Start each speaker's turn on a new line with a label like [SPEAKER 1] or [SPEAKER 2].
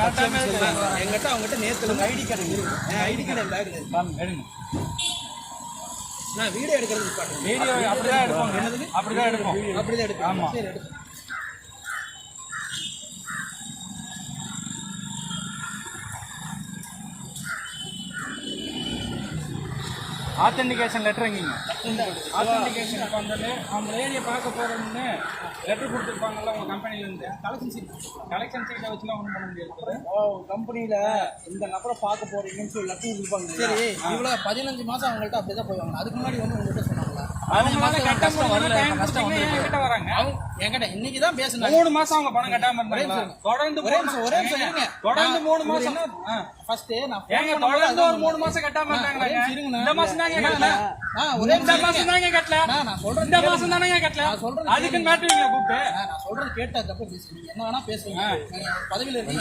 [SPEAKER 1] எங்கிட்ட அவங்ககிட்ட நேத்து ஐடி கார்டு இருக்கு. ஐடி கார்டு என்
[SPEAKER 2] எடுங்க.
[SPEAKER 1] நான் வீடியோ எடுக்கிறது.
[SPEAKER 2] வீடியோ அப்படிதான் எடுப்போம். அப்படிதான் எடுப்போம்.
[SPEAKER 1] அப்படிதான் எடுப்பேன்
[SPEAKER 2] ஆமா.
[SPEAKER 1] சரி
[SPEAKER 2] ஆத்தென்டிகேஷன் லெட்டர் எங்கீங்க ஆத்தென்டிகேஷன் இப்போ அந்த அந்த லேடியை பார்க்க போறோம்னு லெட்டர் கொடுத்துருப்பாங்கல்ல உங்க கம்பெனில இருந்து.
[SPEAKER 1] கலெக்ஷன் சீட்
[SPEAKER 2] கலெக்ஷன் சீட்டை வச்சுலாம் ஒன்றும் பண்ண முடியாது.
[SPEAKER 1] ஓ கம்பெனில இந்த நபரை பார்க்க போறீங்கன்னு சொல்லி லெட்டர் கொடுப்பாங்க சரி இவ்வளோ பதினஞ்சு மாசம் அவங்கள்ட்ட அப்படிதான் போய் வாங்கணும். அதுக்கு முன்னாடி வந்து உங்கள்கிட்ட சொன்னாங்களா
[SPEAKER 2] அவங்களால கட்ட முடியல
[SPEAKER 1] கஷ்டம்
[SPEAKER 2] கொடுத்தீங்கன்னா என்கிட்ட வராங்க.
[SPEAKER 1] அவங்க என்கிட்ட இன்னைக்கு தான் பேசுனாங்க.
[SPEAKER 2] மூணு மாசம் அவங்க பணம் கட்டாம தொடர்ந்து
[SPEAKER 1] ஒரே
[SPEAKER 2] மூணு
[SPEAKER 1] ஒரே
[SPEAKER 2] தொடர்ந்து மாசம்.
[SPEAKER 1] ஃபர்ஸ்ட் நான்
[SPEAKER 2] ஏங்க தொடர்ந்து ஒரு மூணு. மாசம் கட்டாம
[SPEAKER 1] இருங்கண்ணா.
[SPEAKER 2] இந்த மாசம் தாங்க கட்டல.
[SPEAKER 1] ஆ, ஒரே
[SPEAKER 2] இந்த
[SPEAKER 1] நிமிஷம்
[SPEAKER 2] மாசம். தாங்க கட்டல.
[SPEAKER 1] நான் சொல்றது
[SPEAKER 2] இந்த. மாசம் தானே கட்டல.
[SPEAKER 1] நான் சொல்றது
[SPEAKER 2] அதுக்கு மாட்டுவீங்களா கூப்பிட்டு?
[SPEAKER 1] நான் சொல்றது கேட்டதுக்கு அப்புறம் பேசுங்க. என்ன வேணா பேசுங்க. பதவியில இருக்கீங்க